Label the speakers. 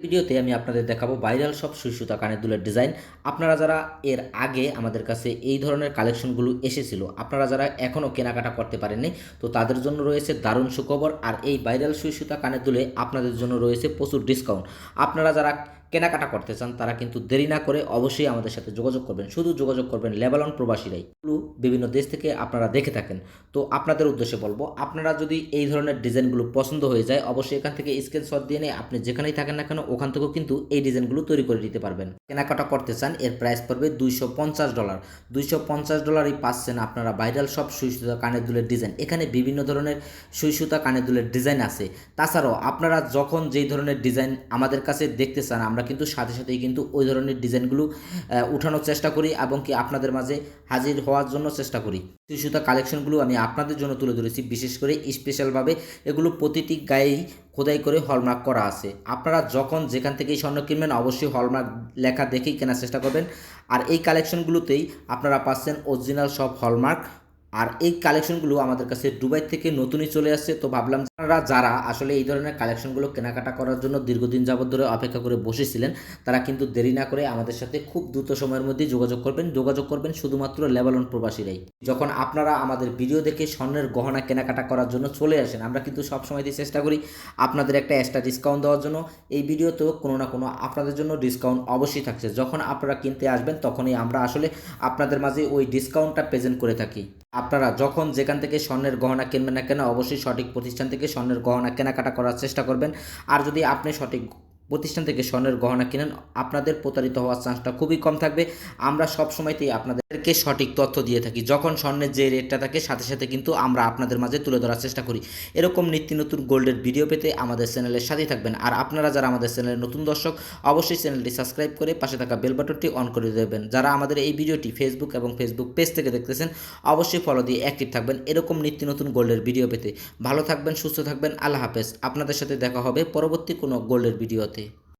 Speaker 1: ভিডিওতে আমি আপনাদের দেখাবো ভাইরাল সব সুতা কানের দুলের ডিজাইন। আপনারা যারা এর আগে আমাদের কাছে এই ধরনের কালেকশনগুলো এসেছিল, আপনারা যারা এখনও কেনাকাটা করতে পারেননি, তো তাদের জন্য রয়েছে দারুণ সুখবর। আর এই ভাইরাল সুতা কানের দুলে আপনাদের জন্য রয়েছে প্রচুর ডিসকাউন্ট আপনারা যারা কেনাকাটা করতে চান, তারা কিন্তু দেরি না করে অবশ্যই আমাদের সাথে যোগাযোগ করবেন। শুধু যোগাযোগ করবেন লেবানন প্রবাসীরাই। বিভিন্ন দেশ থেকে আপনারা দেখে থাকেন। তো আপনাদের উদ্দেশ্যে বলব, আপনারা যদি এই ধরনের ডিজাইনগুলো পছন্দ হয়ে যায়, অবশ্যই এখান থেকে স্ক্রিনশট দিয়ে নিয়ে আপনি যেখানেই থাকেন না কেন, ওখান থেকেও কিন্তু এই ডিজাইনগুলো তৈরি করে দিতে পারবেন। কেনাকাটা করতে চান, এর প্রাইস পড়বে দুইশো পঞ্চাশ ডলার দুইশো পঞ্চাশ ডলারই পাচ্ছেন আপনারা ভাইরাল সব সুই সুতা কানের দুলের ডিজাইন। এখানে বিভিন্ন ধরনের সুই সুতা কানের দুলের ডিজাইন আছে। তাছাড়াও আপনারা যখন যেই ধরনের ডিজাইন আমাদের কাছে দেখতে চান, আমরা কিন্তু সাথে সাথেই কিন্তু ওই ধরনের ডিজাইনগুলো উঠানোর চেষ্টা করি এবং কি আপনাদের মাঝে হাজির হওয়ার জন্য চেষ্টা করি। সুই সুতা কালেকশনগুলো আমি আপনাদের জন্য তুলে ধরেছি, বিশেষ করে স্পেশালভাবে এগুলো প্রতিটি গায়েই খোদাই করে হলমার্ক করা আছে। আপনারা যখন যেখান থেকেই স্বর্ণ কিনবেন, অবশ্যই হলমার্ক লেখা দেখেই কেনার চেষ্টা করবেন। আর এই কালেকশনগুলোতেই আপনারা পাচ্ছেন অরিজিনাল সব হলমার্ক আর এই কালেকশনগুলো আমাদের কাছে দুবাই থেকে নতুনই চলে আসছে। তো ভাবলাম আপনারা যারা আসলে এই ধরনের কালেকশনগুলো কেনাকাটা করার জন্য দীর্ঘদিন যাবত ধরে অপেক্ষা করে বসেছিলেন, তারা কিন্তু দেরি না করে আমাদের সাথে খুব দ্রুত সময়ের মধ্যেই যোগাযোগ করবেন। যোগাযোগ করবেন শুধুমাত্র লেবানন প্রবাসীরাই। যখন আপনারা আমাদের ভিডিও দেখে স্বর্ণের গহনা কেনাকাটা করার জন্য চলে আসেন, আমরা কিন্তু সবসময়তেই চেষ্টা করি আপনাদের একটা এক্সট্রা ডিসকাউন্ট দেওয়ার জন্য। এই ভিডিওতেও কোনো না কোনো আপনাদের জন্য ডিসকাউন্ট অবশ্যই থাকছে। যখন আপনারা কিনতে আসবেন, তখনই আমরা আসলে আপনাদের মাঝে ওই ডিসকাউন্টটা প্রেজেন্ট করে থাকি। আপনারা যখন যেখান থেকে স্বর্ণের গহনা কিনবেন না কেন, অবশ্যই সঠিক প্রতিষ্ঠান থেকে স্বর্ণের গহনা কেনাকাটা করার চেষ্টা করবেন। আর যদি আপনি সঠিক প্রতিষ্ঠান থেকে স্বর্ণের গহনা কিনেন, আপনাদের প্রতারিত হওয়ার চান্সটা খুবই কম থাকবে। আমরা সব সময়তেই আপনাদেরকে সঠিক তথ্য দিয়ে থাকি। যখন স্বর্ণের যে রেটটা থাকে, সাথে সাথে কিন্তু আমরা আপনাদের মাঝে তুলে ধরার চেষ্টা করি। এরকম নিত্য নতুন গোল্ডের ভিডিও পেতে আমাদের চ্যানেলের সাথেই থাকবেন। আর আপনারা যারা আমাদের চ্যানেলের নতুন দর্শক, অবশ্যই চ্যানেলটি সাবস্ক্রাইব করে পাশে থাকা বেল বাটনটি অন করে দেবেন। যারা আমাদের এই ভিডিওটি ফেসবুক এবং ফেসবুক পেজ থেকে দেখতেছেন, অবশ্যই ফলো দিয়ে অ্যাক্টিভ থাকবেন। এরকম নিত্য নতুন গোল্ডের ভিডিও পেতে। ভালো থাকবেন, সুস্থ থাকবেন, আল্লাহ হাফেজ। আপনাদের সাথে দেখা হবে পরবর্তী কোনো গোল্ডের ভিডিওতে